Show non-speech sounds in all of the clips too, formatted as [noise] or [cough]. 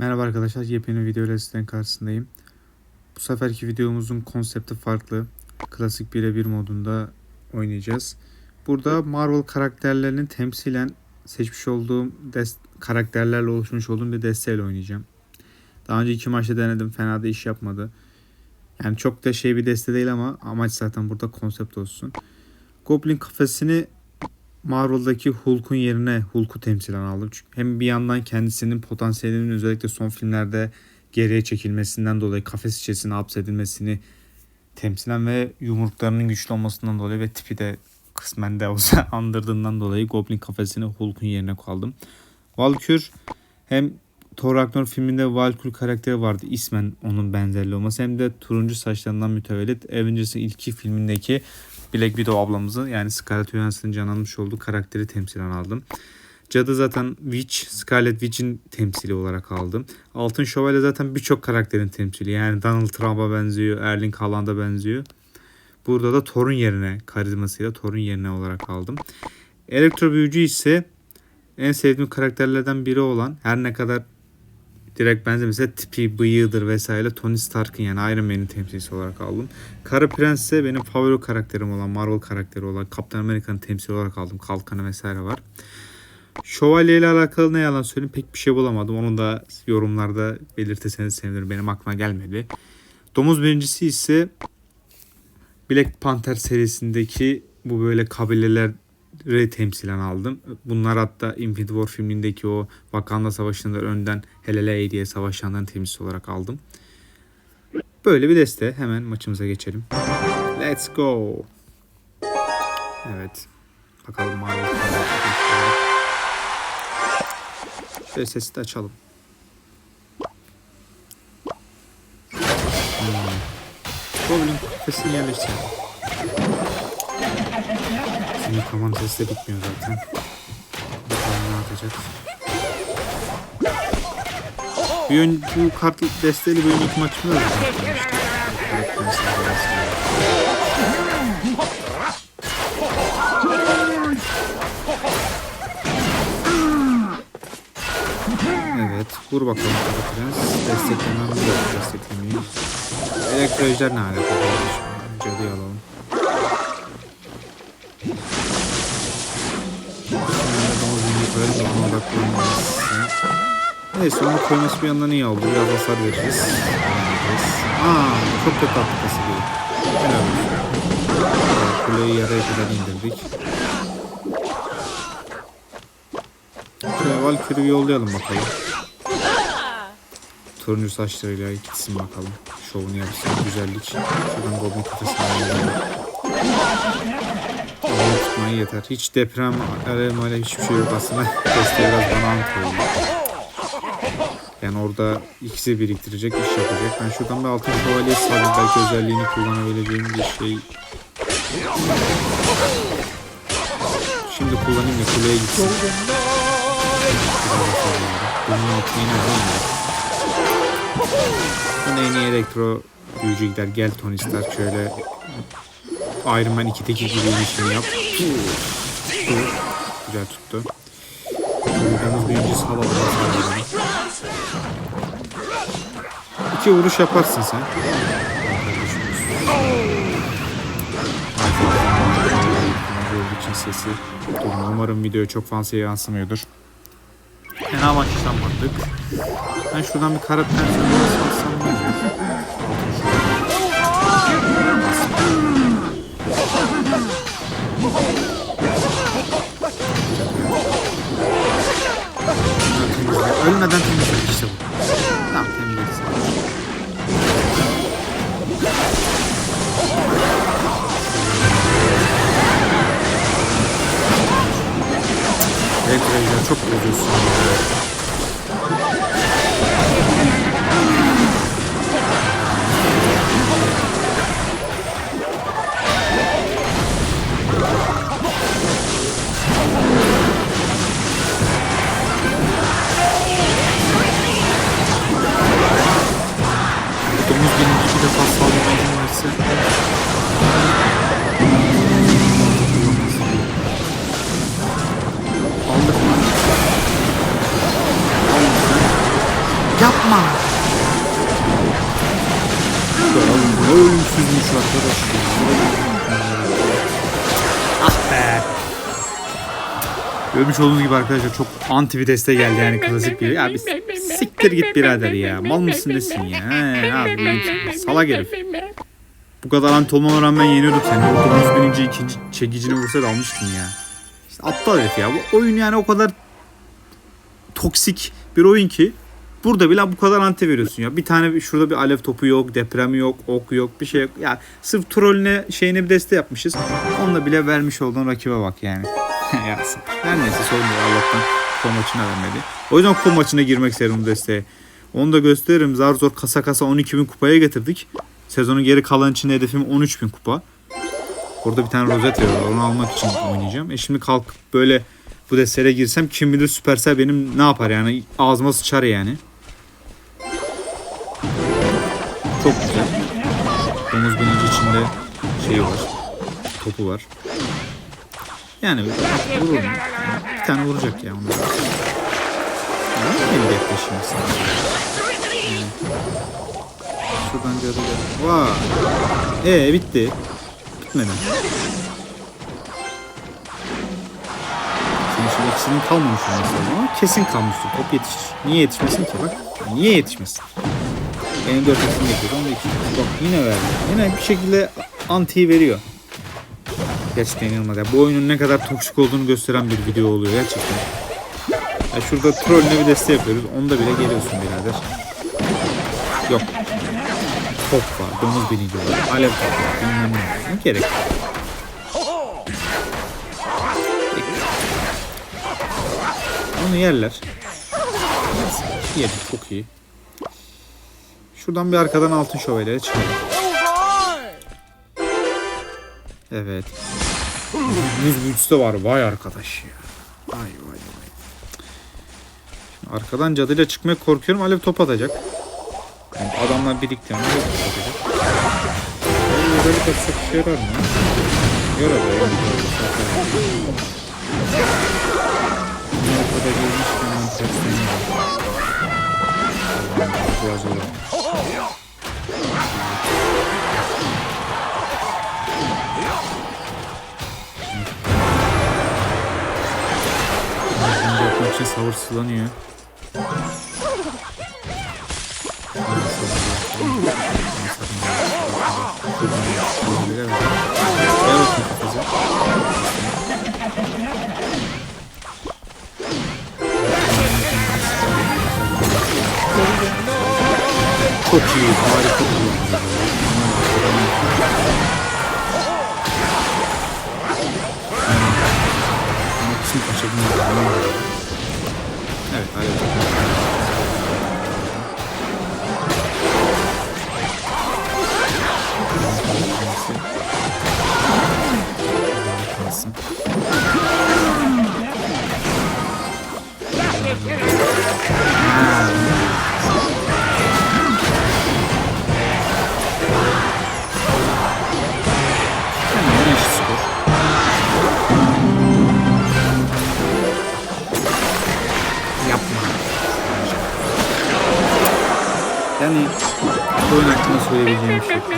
Merhaba arkadaşlar, yepyeni video ile sizlerin karşısındayım. Bu seferki videomuzun konsepti farklı. Klasik birebir modunda oynayacağız. Burada Marvel karakterlerinin temsilen seçmiş olduğum karakterlerle oluşmuş olduğum bir desteğiyle oynayacağım. Daha önce iki maçta denedim, fena da iş yapmadı. Yani çok da şey bir deste değil ama amaç zaten burada konsept olsun. Goblin kafesini Marvel'daki Hulk'un yerine Hulk'u temsilen aldım. Çünkü hem bir yandan kendisinin potansiyelinin özellikle son filmlerde geriye çekilmesinden dolayı kafes içerisine hapsedilmesini temsilen ve yumruklarının güçlü olmasından dolayı ve tipi de kısmen de olsa [laughs] andırdığından dolayı Goblin kafesini Hulk'un yerine koydum. Valkür hem Thor Ragnarok filminde Valkyrie karakteri vardı. İsmen onun benzerliği olması hem de turuncu saçlarından mütevellit Avengers'ın ilki filmindeki Black Widow ablamızı yani Scarlett Johansson'ın canlanmış olduğu karakteri temsilen aldım. Cadı zaten Witch, Scarlet Witch'in temsili olarak aldım. Altın Şövalye zaten birçok karakterin temsili. Yani Donald Trump'a benziyor, Erling Haaland'a benziyor. Burada da Thor'un yerine, karizmasıyla Thor'un yerine olarak aldım. Elektro Büyücü ise en sevdiğim karakterlerden biri olan her ne kadar direkt benzemese de tipi, bıyığıdır vesaire Tony Stark'ın yani Iron Man'in temsilcisi olarak aldım. Kara Prens ise benim favori karakterim olan Marvel karakteri olan Captain America'nın temsili olarak aldım. Kalkanı vesaire var. Şövalye ile alakalı ne yalan söyleyeyim pek bir şey bulamadım. Onu da yorumlarda belirteseniz sevinirim. Benim aklıma gelmedi. Domuz birincisi ise Black Panther serisindeki bu böyle kabileleri temsilen aldım. Bunlar hatta Infinity War filmindeki o Wakanda Savaşı'nda önden Helele diye savaşanların temsilcisi olarak aldım. Böyle bir deste. Hemen maçımıza geçelim. Let's go. Evet. Bakalım mavi. Şöyle sesi de açalım. Hmm. Goblin kafesini yerleştirelim. Şimdi kaman sesi de bitmiyor zaten. Bakalım ne yapacak. Bir ön, bu kart desteğiyle bir önceki maçımda da. Evet, vur bakalım Kara Prens. Desteklemem yok, desteklemeyi. Elektro Ejder ne alaka kardeşim? Cadıyı alalım. De ona odaklanmasın. Neyse onu koyması bir yandan iyi oldu. Biraz hasar veririz. Aa, çok kötü attı kasayı. Helal olsun. Kuleyi yarıya kadar indirdik. Şöyle Valkyrie'yi yollayalım bakalım. Turuncu saçlarıyla gitsin bakalım. Şovunu yapsın. Güzellik. Şuradan Goblin kafasına yollayalım. Tutmayı yeter. Hiç deprem, arama hiçbir şey yok aslında. Desteği biraz bana ant oldu. Yani orada ikisi biriktirecek, iş yapacak. Ben şuradan bir altın şövalye salayım. Belki özelliğini kullanabileceğim bir şey. Şimdi kullanayım da kuleye gitsin. Bunun altına yine. Buna en iyi elektro büyücü gider. Gel Tony Stark şöyle Iron Man 2'deki gibi inişini yap. Güzel tuttu. Yalnız birincisi havalı verelim. İki vuruş yaparsın sen. olduğu için sesi durma. Umarım video çok fazla yansımıyordur. Fena başlamadık. Ben şuradan bir kara prens alsam ne olur? Ölmeden temizle işte bu. Tamam temizledik. Evet çok bozuyorsun. Görmüş olduğunuz gibi arkadaşlar çok anti bir geldi yani klasik bir. Ya bir siktir git birader ya. Mal mısın desin ya. He, abi, salak herif. Bu kadar anti olmama rağmen yeniyorduk seni. O 9 bininci ikinci çekicini vursa da almıştın ya. İşte aptal herif ya. Bu oyun yani o kadar toksik bir oyun ki burada bile bu kadar anti veriyorsun ya. Bir tane şurada bir alev topu yok, deprem yok, ok yok, bir şey yok. Ya sırf trolüne şeyine bir deste yapmışız. Onunla bile vermiş olduğun rakibe bak yani. [laughs] ya her neyse sorun yok Allah'tan kupa maçına vermedi. O yüzden kupa maçına girmek isterim bu desteğe. Onu da gösteririm. Zar zor kasa kasa 12 bin kupaya getirdik. Sezonun geri kalan için hedefim 13 bin kupa. Burada bir tane rozet var. Onu almak için oynayacağım. E şimdi kalkıp böyle bu destere girsem kim bilir Supercell benim ne yapar yani ağzıma sıçar yani. Çok güzel. Domuz binici içinde şeyi var. Topu var. Yani vurur? Bir tane vuracak ya. Ya, elde etti şimdi sana. Yani. Şuradan cadı gel. Vay. Ee bitti. Bitmedi. Senin şimdi ikisinin kalmamış olması lazım ama kesin kalmıştır. Top yetişir. Niye yetişmesin ki bak. Niye yetişmesin? Benim dört da iki. Bak yine verdi. Yine bir şekilde antiyi veriyor. Gerçekten inanılmaz. Ya, bu oyunun ne kadar toksik olduğunu gösteren bir video oluyor gerçekten. Ya şurada trollüne bir deste yapıyoruz. Onda bile geliyorsun birader. Yok. Top var. Domuz binici var. Alev top var. Bilmem ne. Ne gerek? Onu yerler. Yedi çok iyi. Şuradan bir arkadan altın şövalye çıkalım. Evet. Yüz büyüsü de var. Vay arkadaş ya. Vay vay vay. Şimdi arkadan cadıyla çıkmaya korkuyorum. Alev top atacak. Yani adamlar birlikte mi? Alev top atacak. Böyle özellik atsak işe yarar mı? Yarar da yani. Bu kadar girmişken ben tersten yiyorum. Biraz zor olmuş. Şimdi yapmak için sabırsızlanıyor. Gel bakayım kafası. Çok iyi, harika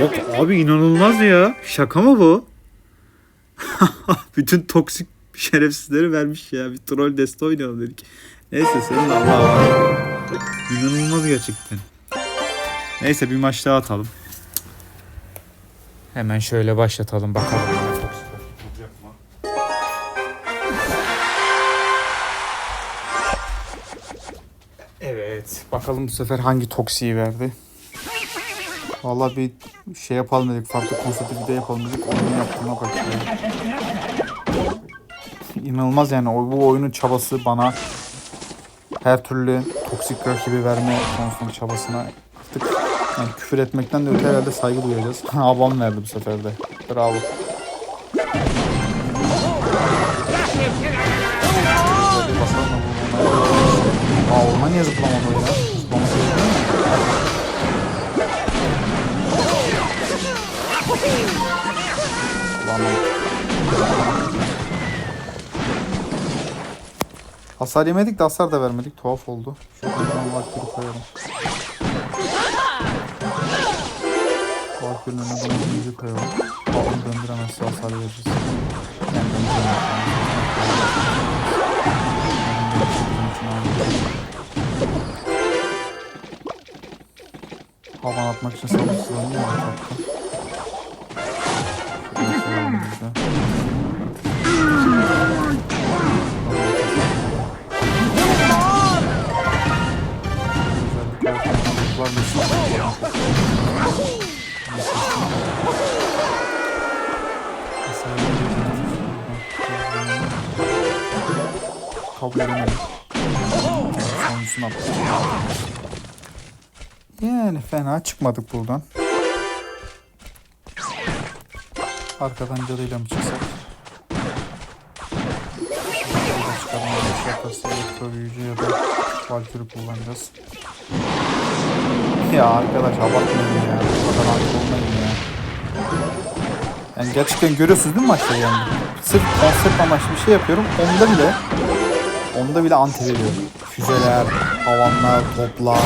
yok. Abi inanılmaz ya. Şaka mı bu? [laughs] Bütün toksik şerefsizleri vermiş ya. Bir troll deste oynayalım dedik. Neyse senin de Allah'a var. İnanılmaz gerçekten. Neyse bir maç daha atalım. Hemen şöyle başlatalım bakalım. Evet. Bakalım bu sefer hangi toksiği verdi. Vallahi bir şey yapalım dedik. Farklı konseptli video yapalım dedik. Oyunu yaptım o kadar. İnanılmaz yani. O, bu oyunun çabası bana her türlü toksik rakibi verme konusundaki çabasına artık yani küfür etmekten de öte herhalde saygı duyacağız. [laughs] Abam verdi bu sefer de. Bravo. Niye zıplamadı Hasar yemedik de hasar da vermedik. Tuhaf oldu. Şu vaktiri koyalım. Vaktirin önüne bunu ikinci koyalım. Bakın şey döndüremezse hasar veririz. Yani döndüremezse. Havan atmak için sabırsızlanıyor. Sonuncusunu attık. Yani fena çıkmadık buradan. Arkadan cadıyla mı çıksak? Bir şey büyücü ya da Valkyrie kullanacağız. Ya arkadaş abartmayın ya. Bu kadar haklı olmayın ya. Yani gerçekten görüyorsunuz değil mi maçta yani? Sırf konsept amaçlı bir şey yapıyorum. Onda bile onda bile anti veriyorum. Füzeler, havanlar, toplar,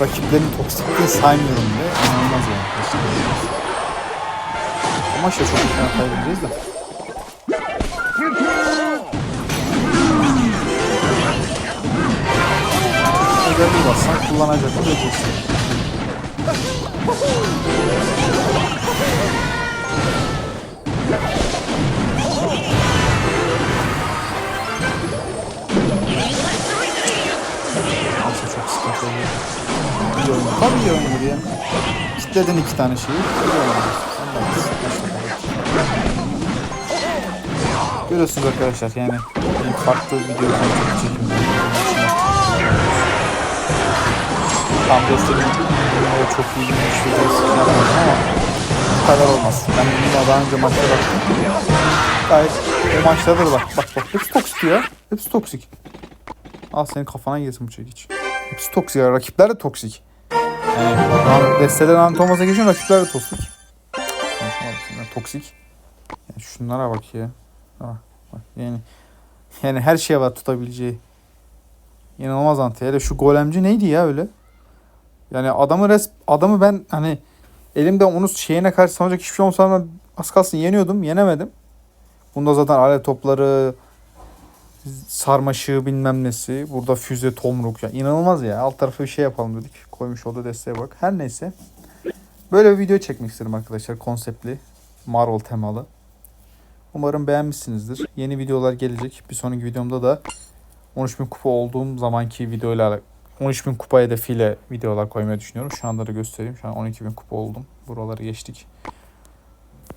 rakiplerin toksikliğini saymıyorum bile. İnanılmaz yani. Bu maçta çok fena kaybedeceğiz de. Özelliği bassan kullanacak mı diyeceksin. Tabii iyi oyun ya. Kitledin iki tane şeyi. Görüyorsunuz arkadaşlar yani farklı video konsept çekimleri. Tam o çok iyi bir yapmadım ama kadar olmaz. Ben bununla daha önce maçta baktım. Gayet o maçlarda da bak bak bak hepsi toksik ya. Hepsi toksik. Al senin kafana girsin bu çekiç. Hepsi toksik ya. Rakipler de toksik. Yani ran- destelerin Antomaz'a geçen rakipler de toksik. Senden. Toksik. Yani şunlara bak ya. Ha, bak yani yani her şeye var tutabileceği. İnanılmaz anti. Hele şu golemci neydi ya öyle? Yani adamı res adamı ben hani elimde onu şeyine karşı savunacak hiçbir şey olmasa az kalsın yeniyordum. Yenemedim. Bunda zaten alet topları, sarmaşığı bilmem nesi. Burada füze, tomruk. Ya inanılmaz ya. Alt tarafı bir şey yapalım dedik. Koymuş olduğu desteğe bak. Her neyse. Böyle bir video çekmek istedim arkadaşlar. Konseptli. Marvel temalı. Umarım beğenmişsinizdir. Yeni videolar gelecek. Bir sonraki videomda da 13.000 kupa olduğum zamanki videoyla 13.000 kupa hedefiyle videolar koymayı düşünüyorum. Şu anda da göstereyim. Şu an 12.000 kupa oldum. Buraları geçtik.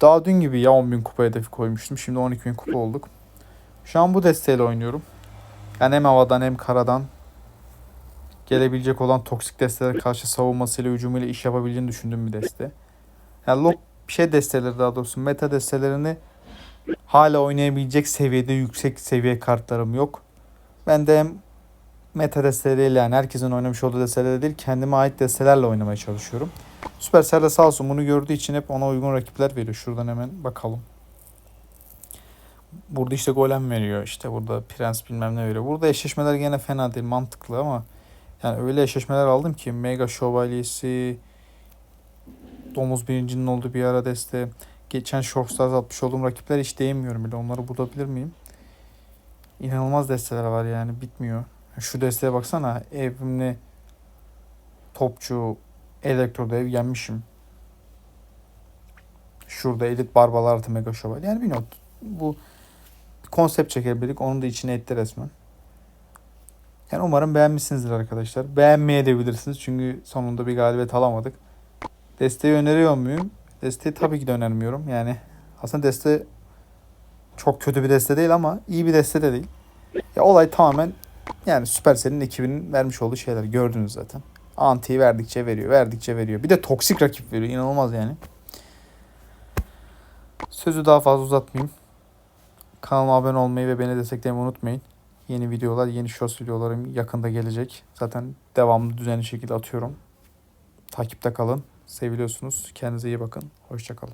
Daha dün gibi ya 10.000 kupa hedefi koymuştum. Şimdi 12.000 kupa olduk. Şu an bu desteğiyle oynuyorum. Yani hem havadan hem karadan gelebilecek olan toksik destelere karşı savunmasıyla hücumuyla iş yapabileceğini düşündüğüm bir deste. Yani lok şey desteleri daha doğrusu meta destelerini hala oynayabilecek seviyede yüksek seviye kartlarım yok. Ben de hem meta desteleriyle yani herkesin oynamış olduğu destelerle değil kendime ait destelerle oynamaya çalışıyorum. Supercell de sağ olsun bunu gördüğü için hep ona uygun rakipler veriyor. Şuradan hemen bakalım. Burada işte golem veriyor. işte burada prens bilmem ne veriyor. Burada eşleşmeler gene fena değil mantıklı ama yani öyle eşleşmeler aldım ki Mega Şövalyesi Domuz birincinin olduğu bir ara deste. Geçen Shockstars atmış olduğum rakipler hiç değinmiyorum bile. Onları bulabilir miyim? İnanılmaz desteler var yani bitmiyor. Şu desteye baksana evimli topçu elektroda ev yenmişim. Şurada elit barbalar artı mega şövalye. Yani bilmiyorum bu konsept çekebildik. Onu da içine etti resmen. Yani umarım beğenmişsinizdir arkadaşlar. Beğenmeye de bilirsiniz. Çünkü sonunda bir galibiyet alamadık. Desteği öneriyor muyum? Desteği tabii ki de önermiyorum. Yani aslında deste çok kötü bir deste değil ama iyi bir deste de değil. Ya olay tamamen yani Supercell'in ekibinin vermiş olduğu şeyler gördünüz zaten. Anti'yi verdikçe veriyor, verdikçe veriyor. Bir de toksik rakip veriyor. İnanılmaz yani. Sözü daha fazla uzatmayayım. Kanalıma abone olmayı ve beni desteklemeyi unutmayın. Yeni videolar, yeni shorts videolarım yakında gelecek. Zaten devamlı düzenli şekilde atıyorum. Takipte kalın. Seviliyorsunuz. Kendinize iyi bakın. Hoşçakalın.